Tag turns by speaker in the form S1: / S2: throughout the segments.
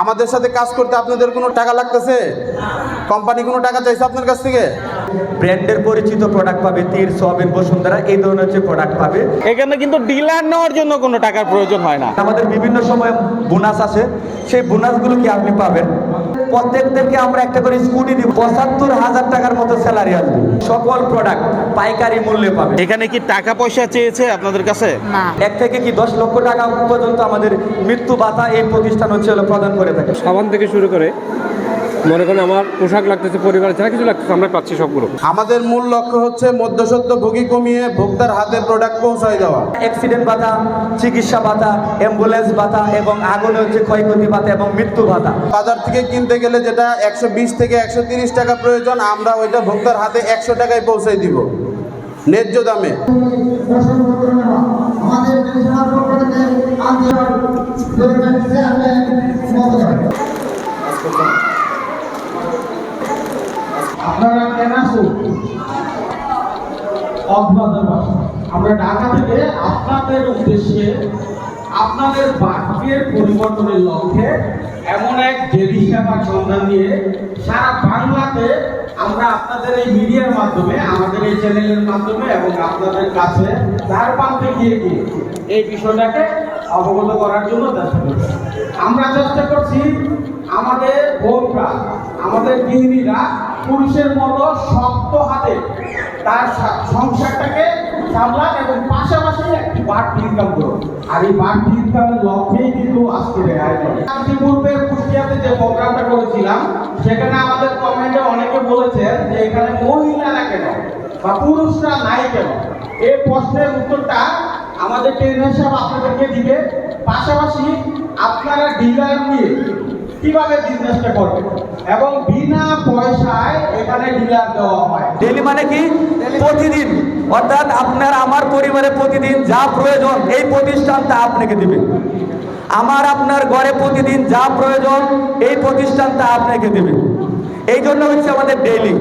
S1: আমাদের সাথে কাজ করতে আপনাদের কোনো টাকা লাগতেছে? কোম্পানি কোনো টাকা চাইছে আপনার কাছ থেকে?
S2: ব্র্যান্ডের পরিচিত প্রোডাক্ট পাবে তীর সোয়াবিন বসুন্ধরা এই ধরনের যে প্রোডাক্ট পাবে।
S3: এখানে কিন্তু ডিলার নেওয়ার জন্য কোনো টাকার প্রয়োজন হয় না।
S2: আমাদের বিভিন্ন সময় বোনাস আছে। সেই বোনাসগুলো কি আপনি পাবেন? প্রত্যেকদেরকে আমরা একটা করে স্কুটি দিব। পঁচাত্তর হাজার টাকার মতো স্যালারি আসবে। সকল প্রোডাক্ট পাইকারি মূল্যে পাবে।
S3: এখানে কি টাকা পয়সা চেয়েছে আপনাদের কাছে?
S2: এক থেকে কি দশ লক্ষ টাকা পর্যন্ত আমাদের মৃত্যু ভাতা এই প্রতিষ্ঠান হচ্ছে হলো প্রদান করে থাকে।
S4: সাবান থেকে শুরু করে মনে করেন আমার পোশাক লাগতেছে পরিবারের যা কিছু লাগতেছে আমরা পাচ্ছি সবগুলো।
S1: আমাদের মূল লক্ষ্য হচ্ছে মধ্যসত্ত্ব ভোগী কমিয়ে ভোক্তার হাতে প্রোডাক্ট পৌঁছায় দেওয়া।
S2: অ্যাক্সিডেন্ট ভাতা চিকিৎসা ভাতা অ্যাম্বুলেন্স ভাতা এবং আগুনে হচ্ছে ক্ষয়ক্ষতি ভাতা এবং মৃত্যু ভাতা।
S1: বাজার থেকে কিনতে গেলে যেটা একশো বিশ থেকে একশো তিরিশ টাকা প্রয়োজন আমরা ওইটা ভোক্তার হাতে একশো টাকায় পৌঁছে দিব। ন্যায্য দামে।
S5: আপনারা কেন আসুন? আমরা ঢাকা থেকে আপনাদের উদ্দেশ্যে আপনাদের বাক্যের পরিবর্তনের লক্ষ্যে এমন এক ডেলি সেবার সন্ধান দিয়ে সারা বাংলাতে আমরা আপনাদের এই মিডিয়ার মাধ্যমে, আমাদের এই চ্যানেলের মাধ্যমে এবং আপনাদের কাছে তার প্রান্তে গিয়ে গিয়ে এই বিষয়টাকে অবগত করার জন্য চেষ্টা করছি। আমরা চেষ্টা করছি আমাদের বোনরা, আমাদের গৃহিণীরা পুরুষের মতো শক্ত হাতে তার সংসারটাকে সামলান এবং পাশাপাশি একটি বাড়তি ইনকাম করুন। আর এই বাড়তি ইনকামের লক্ষ্যেই কিন্তু আজকের আয়োজন। ইতিপূর্বে কুষ্টিয়াতে যে প্রোগ্রামটা করেছিলাম সেখানে আমাদের কমেন্টে অনেকে বলেছেন যে এখানে মহিলারা কেন? বা পুরুষরা নাই কেন? এই প্রশ্নের উত্তরটা আমাদের ট্রেনার সাহেব আপনাদেরকে দিবে। পাশাপাশি আপনারা ডিলার নিয়ে কীভাবে বিজনেসটা করবেন? এবং বিনা পয়সায় এখানে ডিলার দেওয়া হয়।
S2: ডেলি মানে কি? প্রতিদিন। অর্থাৎ আপনার আমার পরিবারে প্রতিদিন যা প্রয়োজন এই প্রতিষ্ঠানটা আপনাকে দিবে। আমার আপনার ঘরে প্রতিদিন যা প্রয়োজন, এই প্রতিষ্ঠান তা আপনাকে দেবে। এই জন্য হচ্ছে আমাদের ডেইলি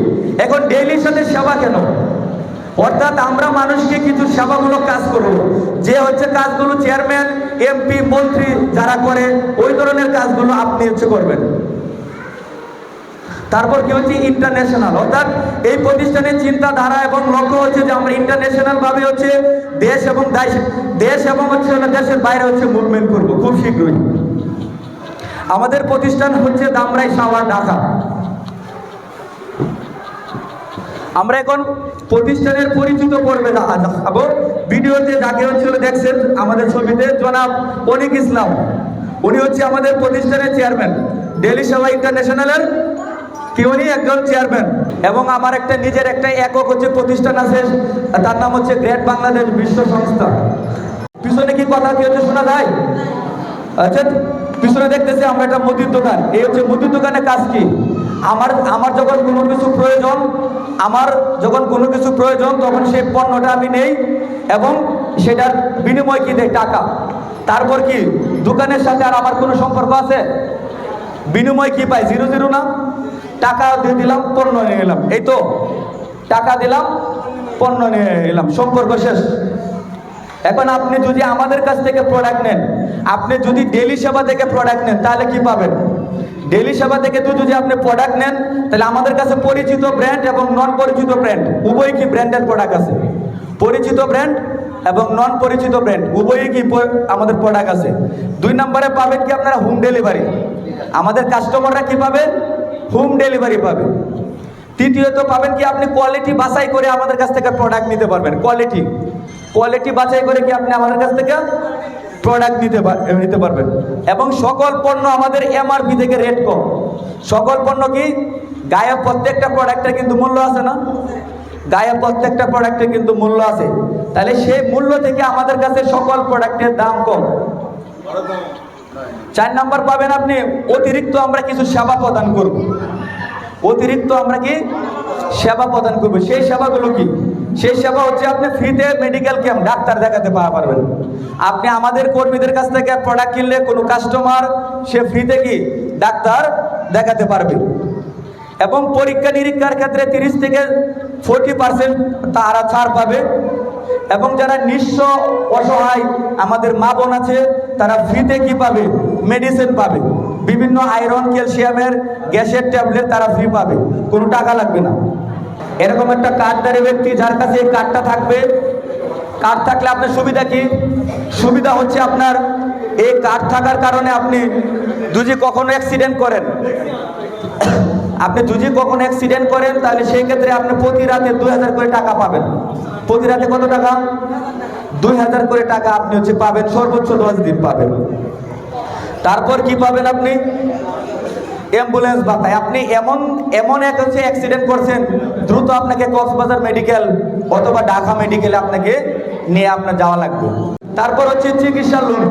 S2: এখন ডেইলির সাথে সেবা কেন? অর্থাৎ আমরা মানুষকে কিছু সেবামূলক কাজ করব। যে হচ্ছে কাজগুলো চেয়ারম্যান এমপি মন্ত্রী যারা করে, ওই ধরনের কাজগুলো আপনি হচ্ছে করবেন। তারপর কি হচ্ছে? ইন্টারন্যাশনাল অর্থাৎ এই প্রতিষ্ঠানের চিন্তাধারা এবং লক্ষ্য হচ্ছে যে আমরা ইন্টারন্যাশনাল ভাবে হচ্ছে দেশ এবং দেশ- এবং হচ্ছে দেশের বাইরে হচ্ছে মুভমেন্ট করব খুব শীঘ্রই। আমাদের প্রতিষ্ঠান হচ্ছে দামরাই সাওয়ার ঢাকা। আমরা এখন প্রতিষ্ঠানের পরিচিত পর্বে যাব ভিডিওতে যাকে হচ্ছিল দেখছেন আমাদের ছবিতে জনাব অনিক ইসলাম। উনি হচ্ছে আমাদের প্রতিষ্ঠানের চেয়ারম্যান ডেলি সেবা ইন্টারন্যাশনালের কি উনি একজন চেয়ারম্যান এবং আমার একটা নিজের একটা একক হচ্ছে প্রতিষ্ঠান আছে, তার নাম হচ্ছে গ্রেট বাংলাদেশ বিশ্ব সংস্থা। পিছনে কি কথা কি হচ্ছে শোনা যায়? আচ্ছা পিছনে দেখতেছি আমরা একটা মুদির দোকান। এই হচ্ছে মুদির দোকানের কাজ কি? আমার আমার যখন কোনো কিছু প্রয়োজন, আমার যখন কোনো কিছু প্রয়োজন, তখন সেই পণ্যটা আমি নেই এবং সেটার বিনিময় কি দেয়? টাকা। তারপর কি? দোকানের সাথে আর আমার কোনো সম্পর্ক আছে? বিনিময় কি পাই? জিরো জিরো না? টাকা দিয়ে দিলাম, পণ্য নিয়ে এলাম। এই তো, টাকা দিলাম, পণ্য নিয়ে এলাম। সম্পর্ক শেষ। এখন আপনি যদি আমাদের কাছ থেকে প্রোডাক্ট নেন, আপনি যদি ডেলি সেবা থেকে প্রোডাক্ট নেন, তাহলে কি পাবেন? ডেলি সেবা থেকে তো যদি আপনি প্রোডাক্ট নেন, তাহলে আমাদের কাছে পরিচিত ব্র্যান্ড এবং নন পরিচিত ব্র্যান্ড উভয় কি ব্র্যান্ডের প্রোডাক্ট আছে? পরিচিত ব্র্যান্ড এবং নন পরিচিত ব্র্যান্ড উভয়ই কি আমাদের প্রোডাক্ট আছে? দুই নম্বরে পাবেন কি আপনারা হোম ডেলিভারি আমাদের কাস্টমাররা কি পাবে হোম ডেলিভারি পাবে। তৃতীয়ত পাবেন কি, আপনি কোয়ালিটি বাছাই করে আমাদের কাছ থেকে প্রোডাক্ট নিতে পারবেন। কোয়ালিটি কোয়ালিটি বাছাই করে কি আপনি আমাদের কাছ থেকে প্রোডাক্ট নিতে নিতে পারবেন। এবং সকল পণ্য আমাদের এমআরপি থেকে রেট কম। সকল পণ্য কি? গায়ে প্রত্যেকটা প্রোডাক্টের কিন্তু মূল্য আছে না? গায়ে প্রত্যেকটা প্রোডাক্টের কিন্তু মূল্য আছে। তাহলে সেই মূল্য থেকে আমাদের কাছে সকল প্রোডাক্টের দাম কম। চার নাম্বার পাবেন আপনি, অতিরিক্ত আমরা কিছু সেবা প্রদান করব। অতিরিক্ত আমরা কি? সেবা প্রদান করব। সেই সেবাগুলো কি? সেই সেবা হচ্ছে আপনি ফ্রিতে মেডিকেল ক্যাম্প ডাক্তার দেখাতে পাওয়া পারবেন। আপনি আমাদের কর্মীদের কাছ থেকে প্রোডাক্ট কিনলে কোনো কাস্টমার সে ফ্রিতে কি? ডাক্তার দেখাতে পারবে। এবং পরীক্ষা নিরীক্ষার ক্ষেত্রে তিরিশ থেকে ফোরটি পার্সেন্ট তারা ছাড় পাবে। এবং যারা নিঃস্ব অসহায় আমাদের মা বোন আছে, তারা ফ্রিতে কি পাবে? মেডিসিন পাবে। বিভিন্ন আয়রন ক্যালসিয়ামের গ্যাসের ট্যাবলেট তারা ফ্রি পাবে। কোনো টাকা লাগবে না। এরকম একটা কার্ডধারী ব্যক্তি যার কাছে এই কার্ডটা থাকবে কার্ড থাকলে আপনার সুবিধা কি? সুবিধা হচ্ছে আপনার এই কার্ড থাকার কারণে আপনি যদি কখনো অ্যাক্সিডেন্ট করেন। আপনি যদি কখনো অ্যাক্সিডেন্ট করেন, তাহলে সেই ক্ষেত্রে আপনি প্রতি রাতে দুই হাজার করে টাকা পাবেন। প্রতি রাতে কত টাকা? দুই হাজার করে টাকা আপনি হচ্ছে পাবেন, সর্বোচ্চ দশ দিন পাবেন। তারপর কি পাবেন আপনি? অ্যাম্বুলেন্স বাতায়। আপনি এমন এমন এক হচ্ছে অ্যাক্সিডেন্ট করছেন, দ্রুত আপনাকে কক্সবাজার মেডিকেল অথবা ঢাকা মেডিকেলে আপনাকে নিয়ে আপনার যাওয়া লাগবে। তারপর হচ্ছে চিকিৎসা লোন।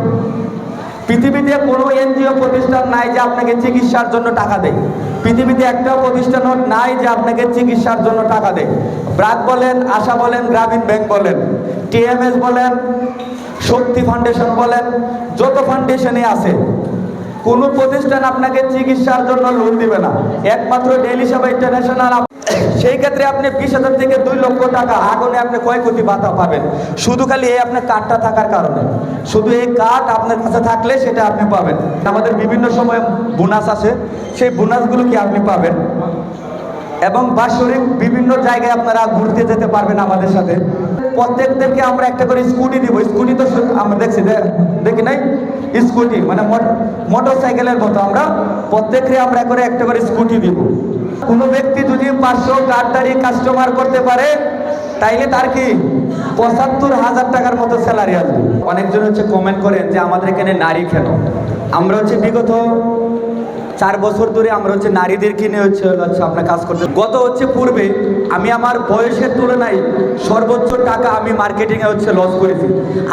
S2: পৃথিবীতে কোনো এনজিও প্রতিষ্ঠান নাই যে আপনাকে চিকিৎসার জন্য টাকা দেয়। পৃথিবীতে একটাও প্রতিষ্ঠান নাই যে আপনাকে চিকিৎসার জন্য টাকা দেয়। ব্রাক বলেন, আশা বলেন, গ্রামীণ ব্যাংক বলেন, টিএমএস বলেন, শক্তি ফাউন্ডেশন বলেন, যত ফাউন্ডেশনে আছে, কোনো প্রতিষ্ঠান আপনাকে চিকিৎসার জন্য লোন দিবে না। একমাত্র ডেইলি সেবা ইন্টারন্যাশনাল সেই ক্ষেত্রে আপনি বিশ হাজার থেকে দুই লক্ষ টাকা আগুনে আপনি ক্ষয়ক্ষতি বাতা পাবেন। শুধু খালি এই আপনার কার্ডটা থাকার কারণে। শুধু এই কার্ড আপনার কাছে থাকলে সেটা আপনি পাবেন। আমাদের বিভিন্ন সময় বোনাস আছে সেই বোনাসগুলো কি আপনি পাবেন? এবং বাৎসরিক বিভিন্ন জায়গায় আপনারা ঘুরতে যেতে পারবেন আমাদের সাথে। প্রত্যেকদেরকে আমরা একটা করে স্কুটি দিব। স্কুটি তো আমরা দেখছি দেখি নাই? স্কুটি মানে মোটর সাইকেলের মতো আমরা প্রত্যেককে আমরা করে একটা করে স্কুটি দিব। কোনো ব্যক্তি যদি পাঁচশো কার্ডদারি কাস্টমার করতে পারে, তাইলে তার কি? পঁচাত্তর হাজার টাকার মতো স্যালারি আসবে। অনেকজন হচ্ছে কমেন্ট করেন যে, আমাদের এখানে নারী কেন আমরা হচ্ছে বিগত চার বছর ধরে আমরা হচ্ছে নারীদের কিনে হচ্ছে হচ্ছে আপনার কাজ করতে গত হচ্ছে পূর্বে আমি আমার বয়সের তুলনায় সর্বোচ্চ টাকা আমি মার্কেটিংয়ে হচ্ছে লস করেছি।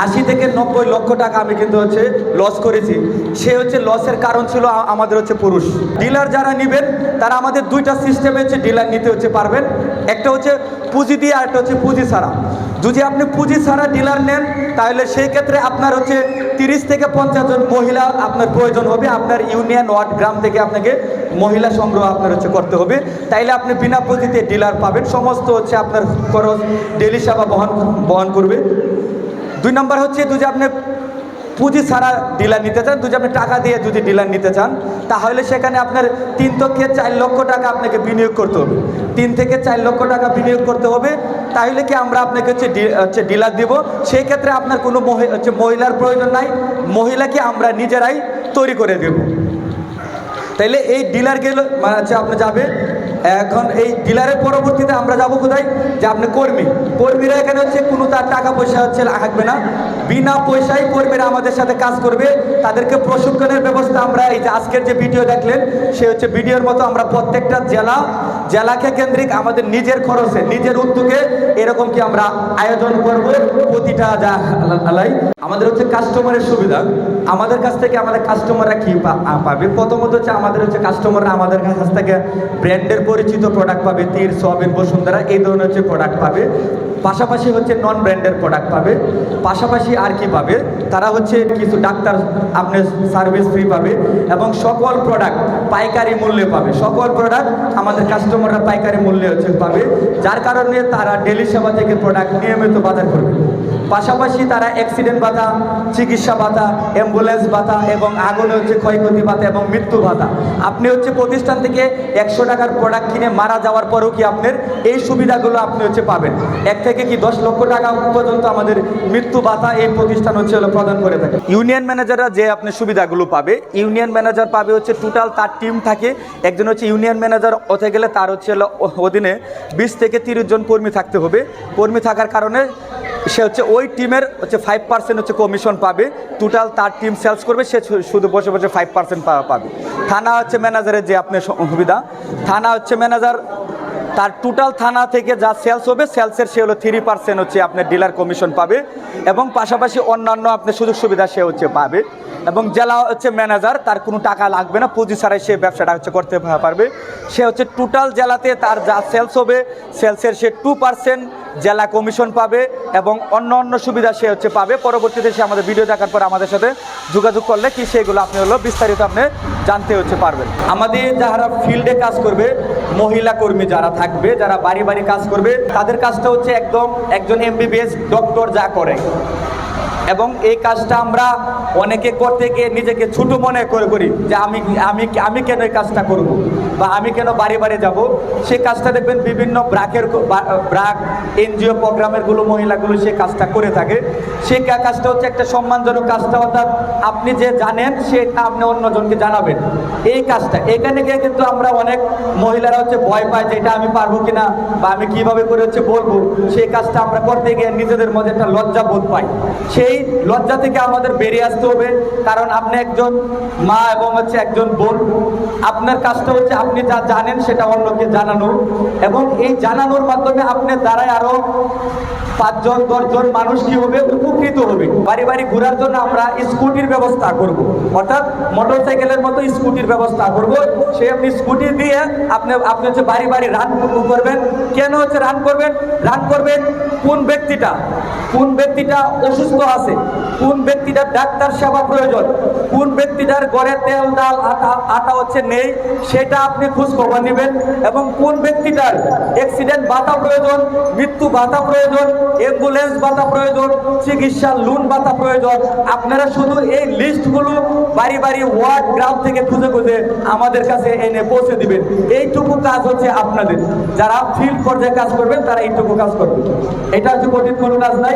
S2: আশি থেকে নব্বই লক্ষ টাকা আমি কিন্তু হচ্ছে লস করেছি। সে হচ্ছে লসের কারণ ছিল আমাদের হচ্ছে পুরুষ। ডিলার যারা নেবেন, তারা আমাদের দুইটা সিস্টেমে হচ্ছে ডিলার নিতে হচ্ছে পারবেন। একটা হচ্ছে পুঁজি দিয়ে আর একটা হচ্ছে পুঁজি ছাড়া। যদি আপনি পুঁজি ছাড়া ডিলার নেন, তাহলে সেই ক্ষেত্রে আপনার হচ্ছে তিরিশ থেকে পঞ্চাশ জন মহিলা আপনার প্রয়োজন হবে। আপনার ইউনিয়ন ওয়ার্ড গ্রাম থেকে আপনাকে মহিলা সংগ্রহ আপনার হচ্ছে করতে হবে। তাইলে আপনি বিনা পুঁজিতে ডিলার পাবেন। সমস্ত হচ্ছে আপনার খরচ ডেলি সেবা বহন বহন করবে। দুই নম্বর হচ্ছে, যদি আপনি পুঁজি ছাড়া ডিলার নিতে চান, যদি আপনি টাকা দিয়ে যদি ডিলার নিতে চান, তাহলে সেখানে আপনার তিন থেকে চার লক্ষ টাকা আপনাকে বিনিয়োগ করতে হবে। তিন থেকে চার লক্ষ টাকা বিনিয়োগ করতে হবে, তাহলে কি আমরা আপনাকে হচ্ছে হচ্ছে ডিলার দিব। সেই ক্ষেত্রে আপনার কোনো হচ্ছে মহিলার প্রয়োজন নাই, মহিলাকে আমরা নিজেরাই তৈরি করে দেবো। তাইলে এই ডিলার গেলে মানে হচ্ছে আপনি যাবে এখন এই ডিলারের পরবর্তীতে আমরা যাব কোথায়? যে আপনি কর্মী। কর্মীরা এখানে হচ্ছে কোনো তার টাকা পয়সা হচ্ছে লাগবে না। বিনা পয়সায় কর্মীরা আমাদের সাথে কাজ করবে। তাদেরকে প্রশিক্ষণের ব্যবস্থা আমরা এই যে আজকের যে ভিডিও দেখলেন, সে হচ্ছে ভিডিওর মতো আমরা প্রত্যেকটা জেলা, জেলাকে কেন্দ্রিক আমাদের নিজের খরচে, নিজের উদ্যোগে এরকম কি আমরা আয়োজন করব প্রতিটা যা আমাদের হচ্ছে কাস্টমারের সুবিধা। আমাদের কাছ থেকে আমাদের কাস্টমাররা কি পাবে? প্রথমত হচ্ছে আমাদের হচ্ছে কাস্টমাররা আমাদের কাছ থেকে ব্র্যান্ডের পরিচিত প্রোডাক্ট পাবে। তীর সবিন বসুন্ধরা এই ধরনের হচ্ছে প্রোডাক্ট পাবে। পাশাপাশি হচ্ছে নন ব্র্যান্ডের প্রোডাক্ট পাবে। পাশাপাশি আর কি পাবে? তারা হচ্ছে কিছু ডাক্তার আপনি সার্ভিস ফ্রি পাবে এবং সকল প্রোডাক্ট পাইকারি মূল্যে পাবে। সকল প্রোডাক্ট আমাদের কাস্টমাররা পাইকারি মূল্যে হচ্ছে পাবে। যার কারণে তারা ডেলি সেবা থেকে প্রোডাক্ট নিয়মিত বাজার করবে। পাশাপাশি তারা অ্যাক্সিডেন্ট ভাতা, চিকিৎসা ভাতা অ্যাম্বুলেন্স ভাতা এবং আগুনে হচ্ছে ক্ষয়ক্ষতি ভাতা এবং মৃত্যু ভাতা। আপনি হচ্ছে প্রতিষ্ঠান থেকে একশো টাকার প্রোডাক্ট কিনে মারা যাওয়ার পরেও কি আপনার এই সুবিধাগুলো আপনি হচ্ছে পাবেন? এক থেকে কি দশ লক্ষ টাকা পর্যন্ত আমাদের মৃত্যু ভাতা এই প্রতিষ্ঠান হচ্ছে হলো প্রদান করে থাকে। ইউনিয়ন ম্যানেজাররা যে আপনি সুবিধাগুলো পাবে, ইউনিয়ন ম্যানেজার পাবে হচ্ছে টোটাল তার টিম থাকে। একজন হচ্ছে ইউনিয়ন ম্যানেজার হতে গেলে তার হচ্ছে হলো অধীনে বিশ থেকে তিরিশ জন কর্মী থাকতে হবে। কর্মী থাকার কারণে সে হচ্ছে ওই টিমের হচ্ছে ফাইভ পার্সেন্ট হচ্ছে কমিশন পাবে। টোটাল তার টিম সেলস করবে, সে শুধু বসে বসে ফাইভ পার্সেন্ট পাবে। থানা হচ্ছে ম্যানেজারের যে আপনার সুবিধা। থানা হচ্ছে ম্যানেজার তার টোটাল থানা থেকে যা সেলস হবে সেলসের সে হলো থ্রি পার্সেন্ট হচ্ছে আপনার ডিলার কমিশন পাবে এবং পাশাপাশি অন্যান্য আপনার সুযোগ সুবিধা সে হচ্ছে পাবে এবং জেলা হচ্ছে ম্যানেজার তার কোনো টাকা লাগবে না, পুঁজি ছাড়াই সে ব্যবসাটা হচ্ছে করতে পারবে। সে হচ্ছে টোটাল জেলাতে তার যা সেলস হবে সেলসের সে টু পার্সেন্ট জেলা কমিশন পাবে এবং অন্য অন্য সুবিধা সে হচ্ছে পাবে। পরবর্তীতে সে আমাদের ভিডিও দেখার পর আমাদের সাথে যোগাযোগ করলে কি সেগুলো আপনি হলো বিস্তারিত আপনি জানতে হচ্ছে পারবেন। আমাদের যারা ফিল্ডে কাজ করবে, মহিলা কর্মী যারা থাকবে যারা বাড়ি বাড়ি কাজ করবে, তাদের কাজটা হচ্ছে একদম একজন এমবিবিএস ডক্টর যা করে। এবং এই কাজটা আমরা অনেকে করতে গিয়ে নিজেকে ছোট মনে করে করি যে আমি আমি আমি কেন এই কাজটা করব? বা আমি কেন বাড়ি বাড়ি যাব? সেই কাজটা দেখবেন বিভিন্ন ব্রাকের ব্রাক, এনজিও প্রোগ্রামেরগুলো, মহিলাগুলো সেই কাজটা করে থাকে। সেই কাজটা হচ্ছে একটা সম্মানজনক কাজটা, অর্থাৎ আপনি যে জানেন, সেটা আপনি অন্যজনকে জানাবেন। এই কাজটা, এখানে গিয়ে কিন্তু আমরা অনেক মহিলারা হচ্ছে ভয় পায় যে এটা আমি পারব কিনা বা আমি কীভাবে করে হচ্ছে বলব। সেই কাজটা আমরা করতে গিয়ে নিজেদের মধ্যে একটা লজ্জা বোধ পাই। সেই লজ্জা থেকে আমাদের বেরিয়ে আসতে হবে। কারণ আপনি একজন মা এবং হচ্ছে একজন বোন। আপনার কাজটা হচ্ছে আপনি যা জানেন সেটা অন্যকে জানানো। এবং এই জানানোর মাধ্যমে আপনি দ্বারাই আরও পাঁচজন, দশজন মানুষ কি হবে? উপকৃত হবে। বাড়ি বাড়ি ঘোরার জন্য আমরা স্কুটির ব্যবস্থা করব। অর্থাৎ মোটর সাইকেলের মতো স্কুটির ব্যবস্থা করব। সে আপনি স্কুটি দিয়ে আপনি আপনি হচ্ছে বাড়ি বাড়ি রান করবেন। কেন হচ্ছে রান করবেন? রান করবেন কোন ব্যক্তিটা? কোন ব্যক্তিটা অসুস্থ আছে, কোন ব্যক্তিটার ডাক্তার সেবা প্রয়োজন, কোন ব্যক্তিটার ঘরে তেল, ডাল, আটা আটা হচ্ছে নেই, সেটা আপনি খোঁজ খবর নেবেন। এবং কোন ব্যক্তিটার অ্যাক্সিডেন্ট ভাতা প্রয়োজন, মৃত্যু ভাতা প্রয়োজন অ্যাম্বুলেন্স ভাতা প্রয়োজন, চিকিৎসা লোন ভাতা প্রয়োজন, আপনারা শুধু এই লিস্টগুলো বাড়ি বাড়ি ওয়ার্ড, গ্রাম থেকে খুঁজে খুঁজে আমাদের কাছে এনে পৌঁছে দিবেন। এইটুকু কাজ হচ্ছে আপনাদের। যারা ফিল্ড পর্যায়ে কাজ করবেন, তারা এইটুকু কাজ করবেন। এটা হচ্ছে কঠিন কোনো কাজ নাই।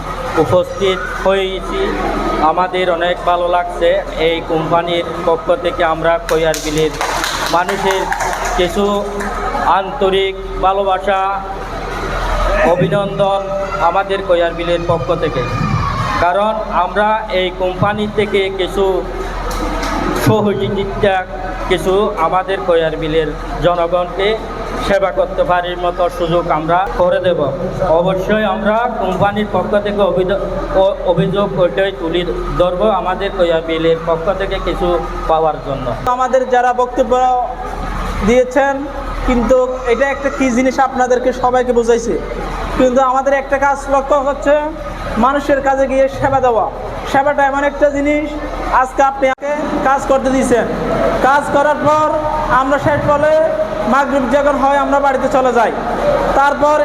S6: উপস্থিত হয়েছি। আমাদের অনেক ভালো লাগছে। এই কোম্পানির পক্ষ থেকে আমরা কয়ার বিলের মানুষের কিছু আন্তরিক ভালোবাসা, অভিনন্দন আমাদের কয়ার বিলের পক্ষ থেকে। কারণ আমরা এই কোম্পানি থেকে কিছু সহযোগিতা কিছু আমাদের কয়ার বিলের জনগণকে সেবা করতে পারির মতো সুযোগ আমরা করে দেব। অবশ্যই আমরা কোম্পানির পক্ষ থেকে অভিযোগ ওইটাই তুলি ধরবো আমাদের কয়ার বিলের পক্ষ থেকে কিছু পাওয়ার জন্য।
S7: আমাদের যারা বক্তব্য দিয়েছেন, কিন্তু এটা একটা কি জিনিস আপনাদেরকে সবাইকে বুঝাইছে? কিন্তু আমাদের একটা কাজ লক্ষ্য হচ্ছে, মানুষের কাজে গিয়ে সেবা দেওয়া। সেবাটা এমন একটা জিনিস, আজকে আপনি কাজ করতে দিয়েছেন। কাজ করার পর আমরা শেষ বলে মাগরিব যখন হয়, আমরা বাড়িতে চলে যাই। তারপর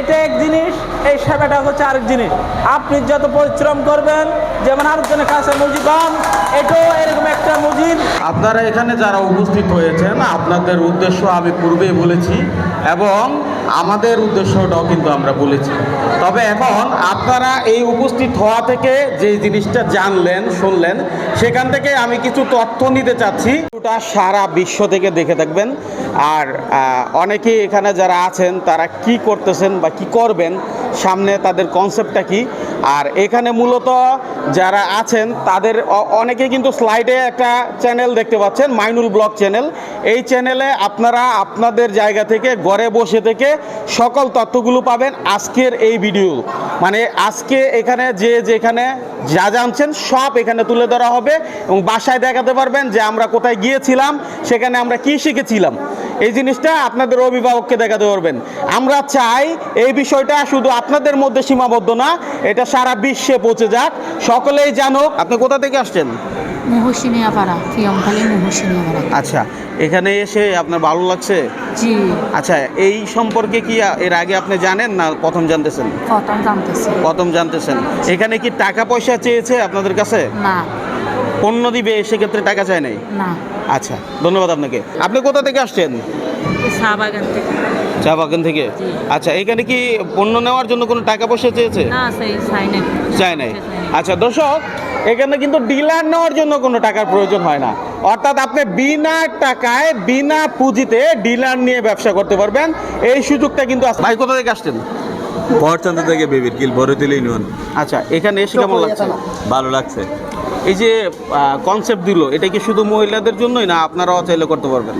S7: এটা এক জিনিস, এই সেবাটা হচ্ছে আরেক জিনিস। আপনি যত পরিশ্রম করবেন, যেমন আরেকজনের কাছে মুজিব হন এটাও এরকম একটা মুজিব
S5: আপনারা এখানে যারা উপস্থিত হয়েছেন, আপনাদের উদ্দেশ্য আমি পূর্বেই বলেছি, এবং আমাদের উদ্দেশ্যটাও কিন্তু আমরা বলেছি। তবে এখন আপনারা এই উপস্থিত হওয়া থেকে যে জিনিসটা জানলেন, শুনলেন, সেখান থেকে আমি কিছু তথ্য নিতে চাচ্ছি। ওটা সারা বিশ্ব থেকে দেখে থাকবেন। আর অনেকেই এখানে যারা আছেন, তারা কি করতেছেন বা কি করবেন সামনে তাদের কনসেপ্টটা কি? আর এখানে মূলত যারা আছেন, তাদের অনেকে কিন্তু স্লাইডে একটা চ্যানেল দেখতে পাচ্ছেন, মাইনুল ব্লক চ্যানেল এই চ্যানেলে আপনারা আপনাদের জায়গা থেকে, ঘরে বসে থেকে সকল তথ্যগুলো পাবেন আজকের এই ভিডিও মানে আজকে এখানে যে যেখানে যা জানছেন সব এখানে তুলে ধরা হবে এবং বাসায় দেখাতে পারবেন যে আমরা কোথায় গিয়েছিলাম, সেখানে আমরা কি শিখেছিলাম। এই জিনিসটা আপনাদের অভিভাবককে দেখাতে পারবেন। আমরা চাই এই বিষয়টা শুধু আপনাদের মধ্যে সীমাবদ্ধ না, এটা সারা বিশ্বে পৌঁছে যাক। সকলেই জানুক। আপনি কোথা থেকে আসছেন?
S3: ফিয়মখালী
S5: আচ্ছা এখানে এসে আপনার ভালো লাগছে?
S3: জি।
S5: আচ্ছা এই সম্পর্কে কি এর আগে আপনি জানেন না প্রথম জানতেছেন?
S3: প্রথম জানতেছি।
S5: প্রথম জানতেছেন। এখানে কি টাকা পয়সা চেয়েছে আপনাদের কাছে?
S3: না।
S5: পণ্য দিবে সেক্ষেত্রে টাকা চায় নাই?
S3: না।
S5: আচ্ছা ধন্যবাদ আপনাকে। আপনি কোথা থেকে আসছেন?
S3: চা বাগান থেকে।
S5: চা বাগান থেকে? আচ্ছা এখানে কি পণ্য নেওয়ার জন্য কোনো টাকা পয়সা চেয়েছে?
S3: না সেই
S5: চায় নাই। আচ্ছা দর্শক এখানে কিন্তু ডিলার নেওয়ার জন্য কোনো টাকার প্রয়োজন হয় না। অর্থাৎ আপনি বিনা টাকায় বিনা পুঁজিতে ডিলার নিয়ে ব্যবসা করতে পারবেন। এই সুযোগটা কিন্তু ভাই কোথা থেকে আসছেন?
S8: পরচন্দ্র থেকে বেবির কিল বড় দিলেই নুন
S5: আচ্ছা এখানে এসে কেমন লাগছে?
S8: ভালো লাগছে।
S1: এই যে কনসেপ্ট দিল এটা কি শুধু মহিলাদের জন্যই না আপনারাও চাইলে করতে পারবেন?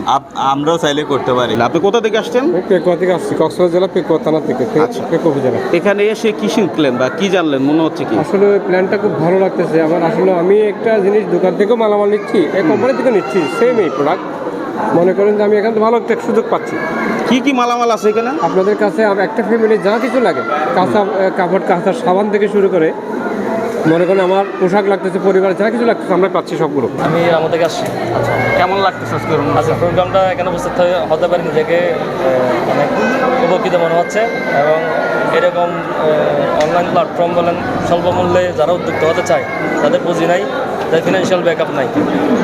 S9: আমরাও চাইলে করতে পারি।
S1: আপনি কোথা থেকে আসছেন?
S4: আমি পেকুয়া থেকে আসছি কক্সবাজার জেলা পেকুয়া থানা থেকে
S1: আচ্ছা।
S4: পেকুয়া উপজেলা।
S1: এখানে এসে কি শিখলেন বা কি জানলেন? মনে হচ্ছে কি?
S4: আসলে ওই প্ল্যানটা খুব ভালো লাগতেছে। আমার আসলে আমি একটা জিনিস দোকান থেকেও মালামাল নিচ্ছি এই কোম্পানি থেকে নিচ্ছি সেম এই প্রোডাক্ট মনে করেন যে আমি এখান থেকে ভালো একটা সুযোগ পাচ্ছি।
S1: কি কি মালামাল আছে এখানে?
S4: আপনাদের কাছে একটা ফ্যামিলি যা কিছু লাগে কাঁচা কাপড় কাঁচা সাবান থেকে শুরু করে মনে করেন আমার পোশাক লাগতেছে পরিবার যা কিছু লাগতেছে আমরা পাচ্ছি সবগুলো।
S10: আমি আমার থেকে আসছি।
S1: কেমন লাগতেছে আজকে অনুষ্ঠান?
S10: আজকে প্রোগ্রামটা এখানে উপস্থিত হতে পারে নিজেকে অনেক উপকৃত মনে হচ্ছে এবং এরকম অনলাইন প্ল্যাটফর্ম বলেন স্বল্প মূল্যে যারা উদ্যুক্ত হতে চায় তাদের পুঁজি নাই তাদের ফিনান্সিয়াল ব্যাকআপ নাই।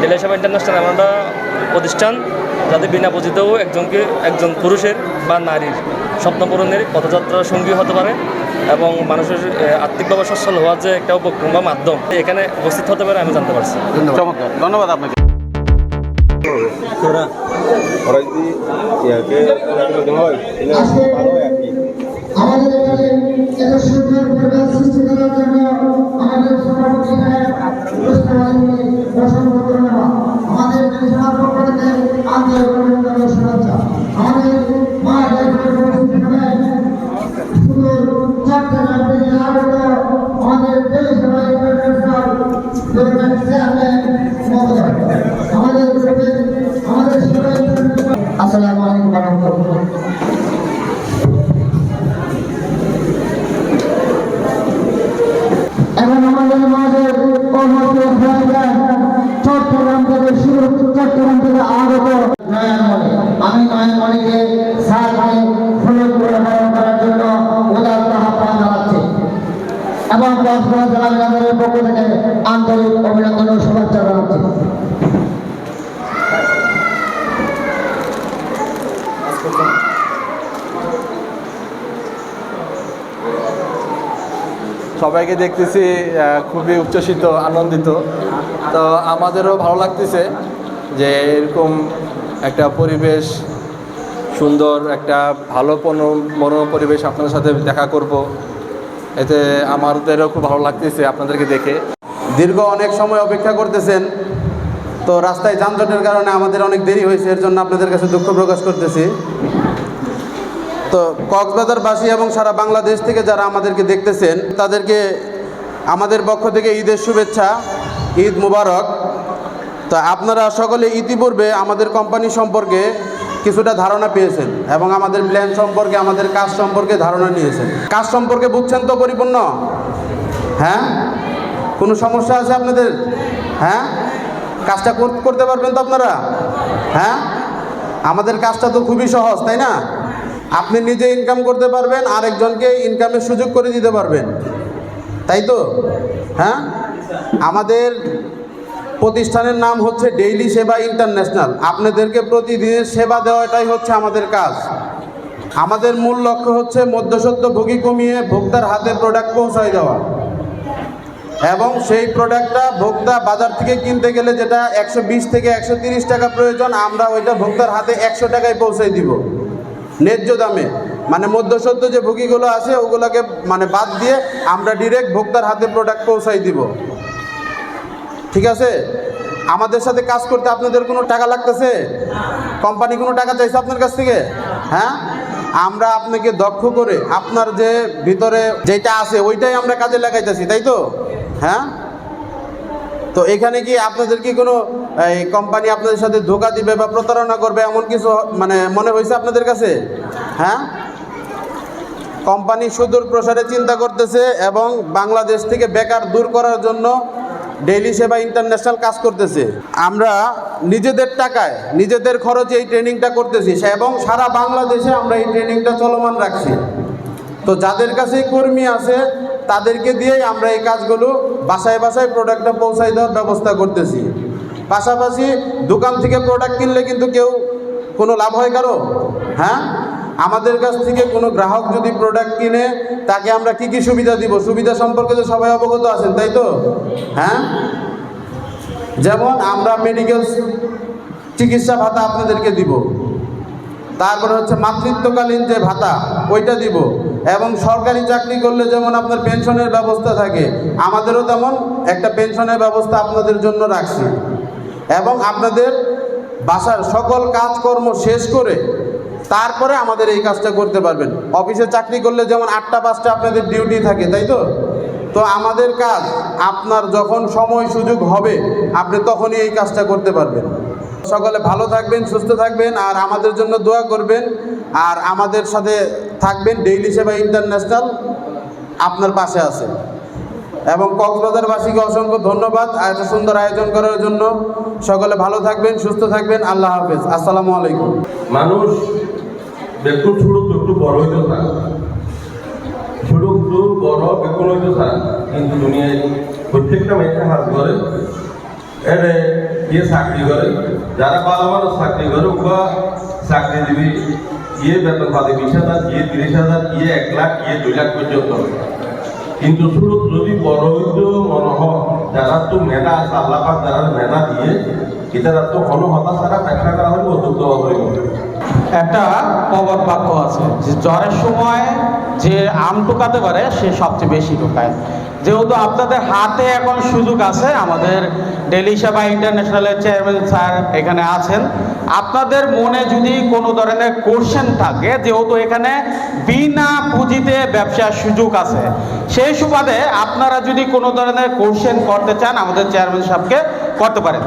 S10: ডেলিসাবা ইন্টারন্যাশনাল এমন একটা প্রতিষ্ঠান যাদের বিনা পুঁজিতেও একজনকে একজন পুরুষের বা নারীর স্বপ্নপূরণের পথযাত্রার সঙ্গী হতে পারে। এবং মানুষের আর্থিকভাবে সচ্ছল হওয়ার যে একটা উপক্রম বা মাধ্যম এখানে উপস্থিত হতে পারে আমি জানতে পারছি।
S1: চমৎকার। ধন্যবাদ আপনাকে।
S11: আমাদের এখানে এত সুন্দর পরিবেশ সৃষ্টি করার জন্য আমাদের সভাপতি সাহেব আমাদের সবার পক্ষ থেকে আন্তরিক
S9: সবাইকে দেখতেছি খুবই উচ্ছ্বসিত, আনন্দিত। তো আমাদেরও ভালো লাগতেছে যে এরকম একটা পরিবেশ, সুন্দর একটা ভালো কোনো মনো পরিবেশ আপনাদের সাথে দেখা করব। এতে আমাদেরও খুব ভালো লাগতেছে আপনাদেরকে দেখে।
S1: দীর্ঘ অনেক সময় অপেক্ষা করতেছেন, তো রাস্তায় যানজটের কারণে আমাদের অনেক দেরি হয়েছে, এর জন্য আপনাদের কাছে দুঃখ প্রকাশ করতেছি। তো কক্সবাজারবাসী এবং সারা বাংলাদেশ থেকে যারা আমাদেরকে দেখতেছেন, তাদেরকে আমাদের পক্ষ থেকে ঈদের শুভেচ্ছা, ঈদ মুবারক। তো আপনারা সকলে ইতিপূর্বে আমাদের কোম্পানি সম্পর্কে কিছুটা ধারণা পেয়েছেন এবং আমাদের প্ল্যান সম্পর্কে, আমাদের কাজ সম্পর্কে ধারণা নিয়েছেন। কাজ সম্পর্কে বুঝছেন তো পরিপূর্ণ? হ্যাঁ? কোনো সমস্যা আছে আপনাদের? হ্যাঁ? কাজটা করতে পারবেন তো আপনারা? হ্যাঁ? আমাদের কাজটা তো খুবই সহজ, তাই না? আপনি নিজে ইনকাম করতে পারবেন, আরেকজনকে ইনকামের সুযোগ করে দিতে পারবেন। তাই তো? হ্যাঁ? আমাদের প্রতিষ্ঠানের নাম হচ্ছে ডেইলি সেবা ইন্টারন্যাশনাল আপনাদেরকে প্রতিদিনের সেবা দেওয়াটাই হচ্ছে আমাদের কাজ। আমাদের মূল লক্ষ্য হচ্ছে মধ্যসত্ত্ব ভোগী কমিয়ে ভোক্তার হাতে প্রোডাক্ট পৌঁছায় দেওয়া। এবং সেই প্রোডাক্টটা ভোক্তা বাজার থেকে কিনতে গেলে যেটা একশো বিশ থেকে একশো টাকা প্রয়োজন, আমরা ওইটা ভোক্তার হাতে একশো টাকায় পৌঁছে দিব। ন্যায্য দামে। মানে মধ্যসত্ত্ব যে ভোগীগুলো আছে, ওগুলোকে মানে বাদ দিয়ে আমরা ডিরেক্ট ভোক্তার হাতে প্রোডাক্ট পৌঁছাই দিব। ঠিক আছে? আমাদের সাথে কাজ করতে আপনাদের কোনো টাকা লাগতেছে? কোম্পানি কোনো টাকা চাইছে আপনার কাছ থেকে? হ্যাঁ? আমরা আপনাকে দক্ষ করে আপনার যে ভিতরে যেটা আছে, ওইটাই আমরা কাজে লাগাইতেছি, তাই তো? হ্যাঁ? তো এখানে কি আপনাদের কি কোনো এই কোম্পানি আপনাদের সাথে ধোকা দিবে বা প্রতারণা করবে এমন কিছু মানে মনে হয়েছে আপনাদের কাছে? হ্যাঁ? কোম্পানি সুদূর প্রসারে চিন্তা করতেছে এবং বাংলাদেশ থেকে বেকার দূর করার জন্য ডেইলি সেবা ইন্টারন্যাশনাল কাজ করতেছে। আমরা নিজেদের টাকায়, নিজেদের খরচে এই ট্রেনিংটা করতেছি এবং সারা বাংলাদেশে আমরা এই ট্রেনিংটা চলমান রাখছি। তো যাদের কাছে কর্মী আছে, তাদেরকে দিয়েই আমরা এই কাজগুলো বাসায় বাসায় প্রোডাক্টটা পৌঁছাই দেওয়ার ব্যবস্থা করতেছি। পাশাপাশি দোকান থেকে প্রোডাক্ট কিনলে কিন্তু কেউ কোনো লাভ হয় কারও? হ্যাঁ? আমাদের কাছ থেকে কোনো গ্রাহক যদি প্রোডাক্ট কিনে, তাকে আমরা কি কি সুবিধা দিব? সুবিধা সম্পর্কে তো সবাই অবগত আছেন, তাই তো? হ্যাঁ? যেমন আমরা মেডিকেল চিকিৎসা ভাতা আপনাদেরকে দিব। তারপরে হচ্ছে মাতৃত্বকালীন যে ভাতা, ওইটা দিব। এবং সরকারি চাকরি করলে যেমন আপনার পেনশনের ব্যবস্থা থাকে, আমাদেরও তেমন একটা পেনশনের ব্যবস্থা আপনাদের জন্য রাখছি। এবং আপনাদের বাসার সকল কাজকর্ম শেষ করে তারপরে আমাদের এই কাজটা করতে পারবেন। অফিসে চাকরি করলে যেমন আটটা, পাঁচটা আপনাদের ডিউটি থাকে, তাই তো? তো আমাদের কাজ, আপনার যখন সময় সুযোগ হবে, আপনি তখনই এই কাজটা করতে পারবেন। সকলে ভালো থাকবেন, সুস্থ থাকবেন, আর আমাদের জন্য দোয়া করবেন। আর আমাদের সাথে থাকবেন ডেইলি সেবা ইন্টারন্যাশনাল আপনার পাশে আছে। এবং কক্সবাজারবাসীকে অসংখ্য ধন্যবাদ এত সুন্দর আয়োজন করার জন্য। সকলে ভালো থাকবেন, সুস্থ থাকবেন। আল্লাহ হাফেজ। আসসালামু আলাইকুম।
S12: মানুষ একটু ছোট একটু বড় হইতে চায় ছোট একটু বড় বেকুন হইতে চায় কিন্তু দুনিয়ায় প্রত্যেকটা মেয়েকে হাত করে এরে ইয়ে চাকরি করে। যারা ভালো ভালো চাকরি করে বা চাকরি দিবি ইয়ে বেতন পাবে বিশ হাজার ইয়ে তিরিশ হাজার ইয়ে এক লাখ ইয়ে দুই লাখ পর্যন্ত। কিন্তু শুধু যদি বড় মনে হয় যারা তো মেধা আছে, আল্লাপাক যারা মেধা দিয়ে এটারা তো কোনো হতাশ ছাড়া ব্যাখ্যা করা হলে হইব
S5: একটা প্রবাদ বাক্য আছে যে, জ্বরের সময় যে আম টোকাতে পারে, সে সবচেয়ে বেশি টোকায়। যেহেতু আপনাদের হাতে এখন সুযোগ আছে, আমাদের ডেলি সেবা ইন্টারন্যাশনালের চেয়ারম্যান স্যার এখানে আছেন। আপনাদের মনে যদি কোনো ধরনের কোশ্চেন থাকে, যেহেতু এখানে বিনা পুঁজিতে ব্যবসার সুযোগ আছে সেই সুবাদে আপনারা যদি কোনো ধরনের কোশ্চেন করতে চান, আমাদের চেয়ারম্যান সাহেবকে করতে পারেন।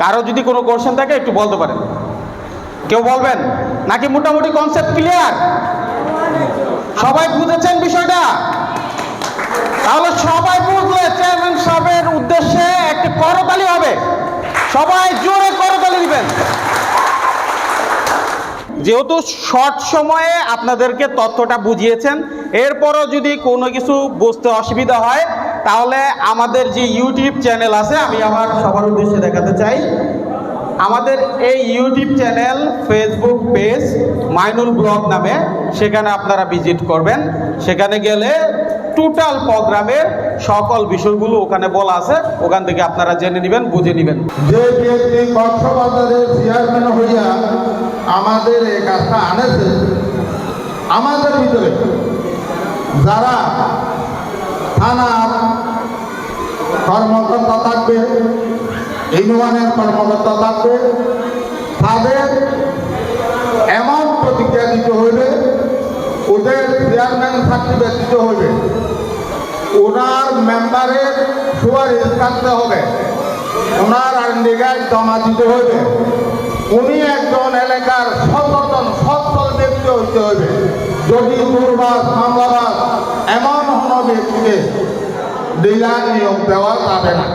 S5: কারও যদি কোনো কোশ্চেন থাকে, একটু বলতে পারেন। কেউ বলবেন? নাকি মোটামুটি কনসেপ্ট ক্লিয়ার সবাই বুঝেছেন বিষয়টা? তাহলে সবাই বুঝলে চেয়ারম্যান সাহেবের উদ্দেশ্যে একটি করতালি হবে। সবাই জোরে করতালি দিবেন। যেহেতু শর্ট সময়ে আপনাদেরকে তথ্যটা বুঝিয়েছেন, এরপরও যদি কোনো কিছু বুঝতে অসুবিধা হয়, তাহলে আমাদের যে ইউটিউব চ্যানেল আছে, আমি আমার সবার উদ্দেশ্যে দেখাতে চাই। আমাদের এই YouTube channel Facebook page Mainul blog নামে, সেখানে আপনারা ভিজিট করবেন। সেখানে গেলে টোটাল প্রোগ্রামের সকল বিষয়গুলো ওখানে বলা আছে। ওখান থেকে আপনারা জেনে নেবেন, বুঝে নেবেন।
S13: যে ব্যক্তি কক্সবাজারের চেয়ারম্যান হইয়া আমাদের এই কাজটা আনেছে, আমাদের ভিতরে যারা থানার কর্মকর্তা থাকবে ইউনিয়নের কর্মকর্তা থাকবে, তাদের এমন প্রতিক্রিয়া দিতে হইবে, ওদের চেয়ারম্যান সার্টিফিকেট দিতে হইবে। ওনার মেম্বারের সুপারিশ থাকতে হবে। ওনার আন্ডিগায় জমা দিতে হবে উনি একজন এলাকার সচেতন, সচ্ছল ব্যক্তি হইতে হবে যদি দুর্বাস, মামলাবাস এমন কোনো ব্যক্তিকে ডিলার নিয়োগ দেওয়া যাবে না।